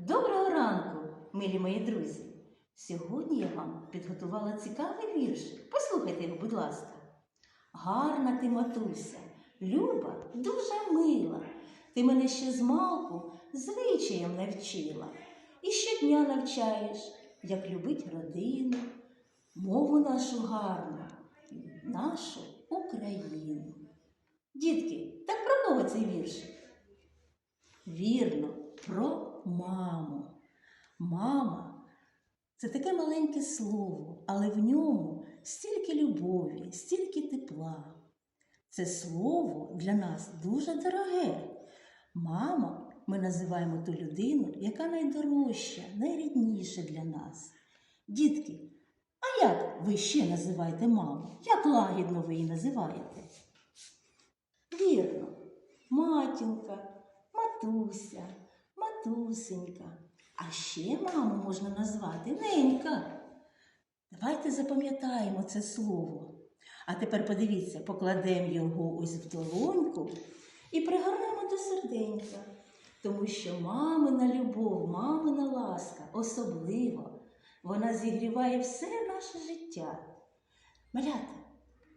Доброго ранку, милі мої друзі! Сьогодні я вам підготувала цікавий віршик. Послухайте його, будь ласка. Гарна ти, матуся, люба, дуже мила. Ти мене ще з малку звичаєм навчила. І щодня навчаєш, як любить родину, мову нашу гарну, нашу Україну. Дітки, так про кого цей віршик? Вірно, про маму. Мама це таке маленьке слово, але в ньому стільки любові, стільки тепла. Це слово для нас дуже дороге. Мама ми називаємо ту людину, яка найдорожча, найрідніша для нас. Дітки, а як ви ще називаєте маму? Як лагідно ви її називаєте? Вірно, матінка, матуся, матусенька. А ще маму можна назвати ненька. Давайте запам'ятаємо це слово. А тепер подивіться, покладемо його ось в долоньку і пригорнемо до серденька. Тому що мамина любов, мамина ласка особлива. Вона зігріває все наше життя. Малята,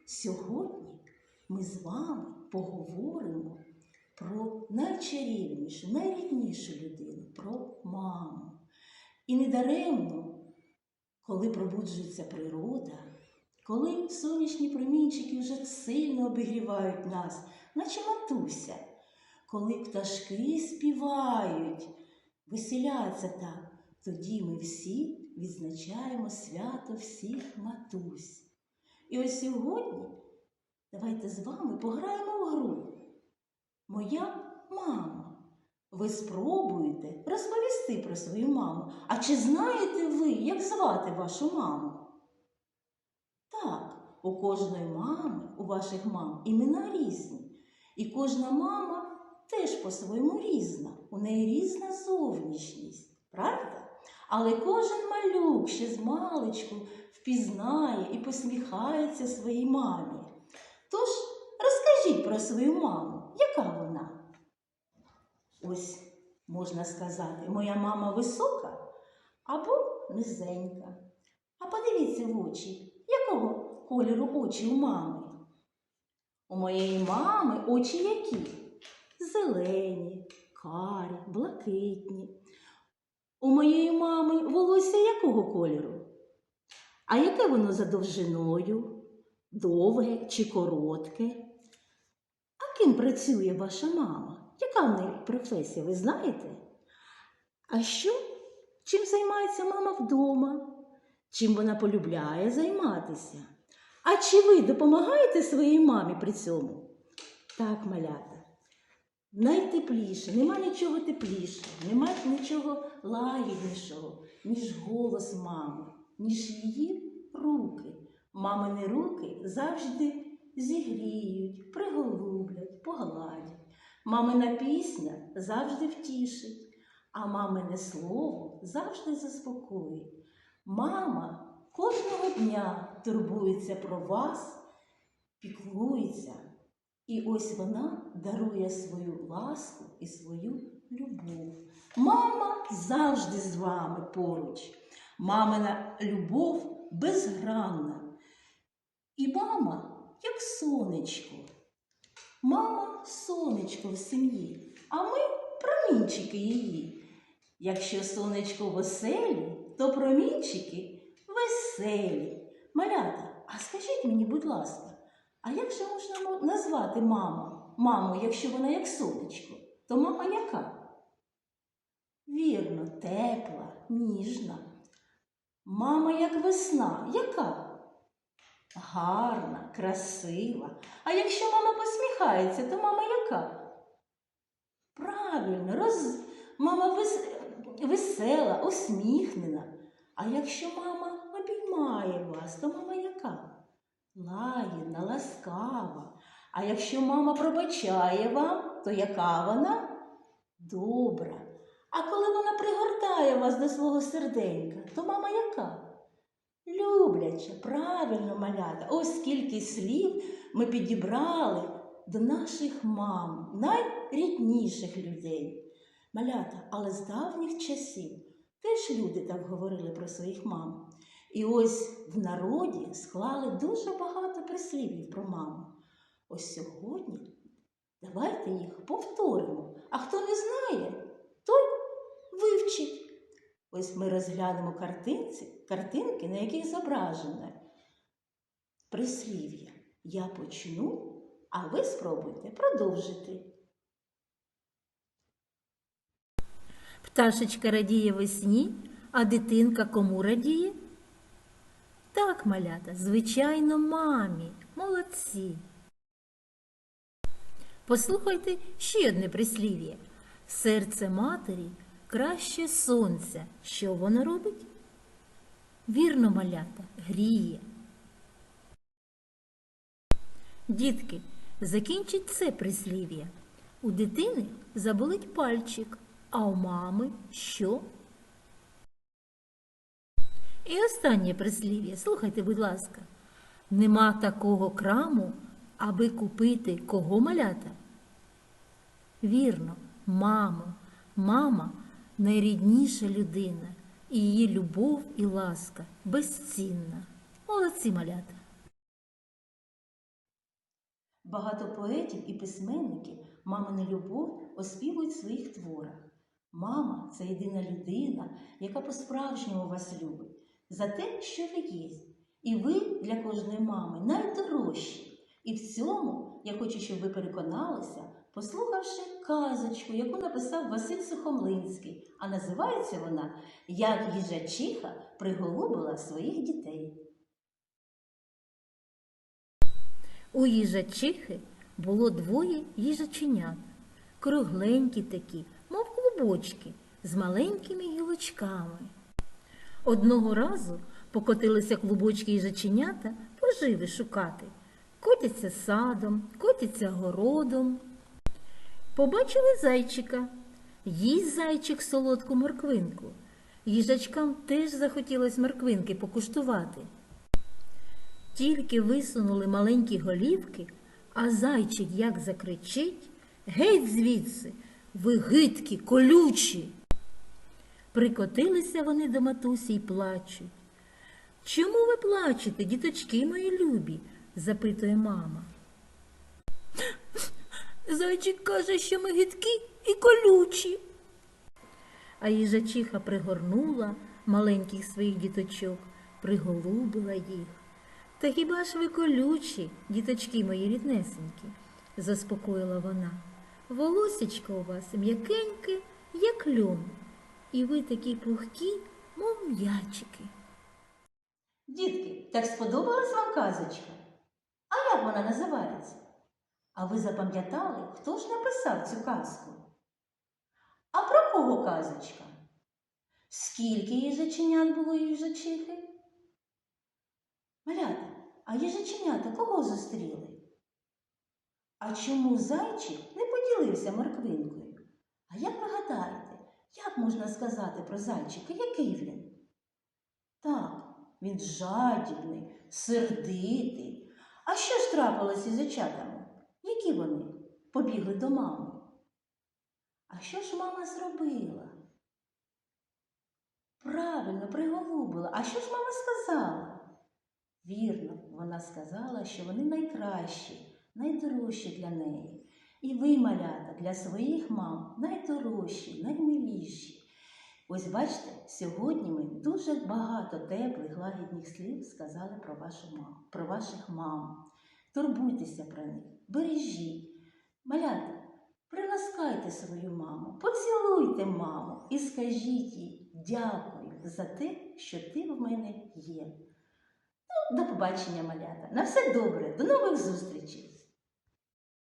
сьогодні ми з вами поговоримо про найчарівнішу, найріднішу людину, про маму. І недаремно, коли пробуджується природа, коли сонячні промінчики вже сильно обігрівають нас, наче матуся, коли пташки співають, веселяться так, тоді ми всі відзначаємо свято всіх матусь. І ось сьогодні давайте з вами пограємо в гру. Моя мама. Ви спробуєте розповісти про свою маму. А чи знаєте ви, як звати вашу маму? Так, у кожної мами, у ваших мам імена різні. І кожна мама теж по-своєму різна. У неї різна зовнішність, правда? Але кожен малюк ще з маличку впізнає і посміхається своїй мамі. Тож розкажіть про свою маму, яка вона? Ось можна сказати, моя мама висока або низенька. А подивіться в очі, якого кольору очі у мами? У моєї мами очі які? Зелені, карі, блакитні. У моєї мами волосся якого кольору? А яке воно за довжиною? Довге чи коротке? Ким працює ваша мама? Яка в неї професія, ви знаєте? А що? Чим займається мама вдома? Чим вона полюбляє займатися? А чи ви допомагаєте своїй мамі при цьому? Так, малята. Найтепліше, нема нічого теплішого, нема нічого лагіднішого, ніж голос мами, ніж її руки. Мамини руки завжди зігріють, приголублять, погладять. Мамина пісня завжди втішить, а мамине слово завжди заспокоїть. Мама кожного дня турбується про вас, піклується. І ось вона дарує свою ласку і свою любов. Мама завжди з вами поруч. Мамина любов безгранна. І мама, як сонечко. Мама сонечко в сім'ї, а ми промінчики її. Якщо сонечко в оселі, то промінчики веселі. Малята, а скажіть мені, будь ласка, а як же можна назвати маму? Маму, якщо вона як сонечко, то мама яка? Вірно, тепла, ніжна. Мама як весна, яка? Гарна, красива. А якщо мама посміхається, то мама яка? Правильно, роз... мама вес... весела, усміхнена. А якщо мама обіймає вас, то мама яка? Лагідна, ласкава. А якщо мама пробачає вам, то яка вона? Добра. А коли вона пригортає вас до свого серденька, то мама яка? Любляча, правильно малята. Ось скільки слів ми підібрали до наших мам, найрідніших людей. Малята, але з давніх часів теж люди так говорили про своїх мам. І ось в народі склали дуже багато прислів'їв про маму. Ось сьогодні давайте їх повторимо. А хто не знає, той вивчить. Ось ми розглянемо картинці, картинки, на яких зображене прислів'я. Я почну, а ви спробуйте продовжити. Пташечка радіє весні, а дитинка кому радіє? Так, малята, звичайно, мамі. Молодці. Послухайте ще одне прислів'я. Серце матері краще сонця. Що воно робить? Вірно, малята, гріє. Дітки, закінчіть це прислів'я. У дитини заболить пальчик, а у мами що? І останнє прислів'я, слухайте, будь ласка. Нема такого краму, аби купити кого малята? Вірно, маму. Мама найрідніша людина, і її любов і ласка безцінна. Молодці малята. Багато поетів і письменників мамину любов оспівують в своїх творах. Мама це єдина людина, яка по-справжньому вас любить за те, що ви є. І ви для кожної мами найдорожчі. І в цьому я хочу, щоб ви переконалися, послухавши казочку, яку написав Василь Сухомлинський, а називається вона Як їжачиха приголубила своїх дітей. У їжачихи було двоє їжаченят, кругленькі такі, мов клубочки, з маленькими гілочками. Одного разу покотилися клубочки їжаченята поживи шукати. Котяться садом, котяться городом. Побачили зайчика. Їсть зайчик солодку морквинку. Їжачкам теж захотілось морквинки покуштувати. Тільки висунули маленькі голівки, а зайчик як закричить Геть звідси, ви гидкі, колючі. Прикотилися вони до матусі й плачуть. Чому ви плачете, діточки мої любі? запитує мама. Зайчик каже, що ми гидкі і колючі. А їжачиха пригорнула маленьких своїх діточок, приголубила їх. Та хіба ж ви колючі, діточки мої ріднесенькі, заспокоїла вона. Волосечко у вас м'якеньке, як льон, і ви такі пухкі, мов м'ячики. Дітки, так сподобалась вам казочка? А як вона називається? А ви запам'ятали, хто ж написав цю казку? А про кого казочка? Скільки їжаченят було їжачихи? Малята, а їжаченята кого зустріли? А чому зайчик не поділився морквинкою? А як ви гадаєте, як можна сказати про зайчика, який він? Так, він жадібний, сердитий. А що ж трапилося з зайчатами? Які вони? Побігли до мами. А що ж мама зробила? Правильно, приголубила. А що ж мама сказала? Вірно, вона сказала, що вони найкращі, найдорожчі для неї. І ви, малята, для своїх мам найдорожчі, наймиліші. Ось бачите, сьогодні ми дуже багато теплих, лагідних слів сказали про вашу маму, про ваших мам. Турбуйтеся про них, бережіть. Малята, приласкайте свою маму, поцілуйте маму і скажіть їй дякую за те, що ти в мене є. Ну, до побачення, малята. На все добре, до нових зустрічей!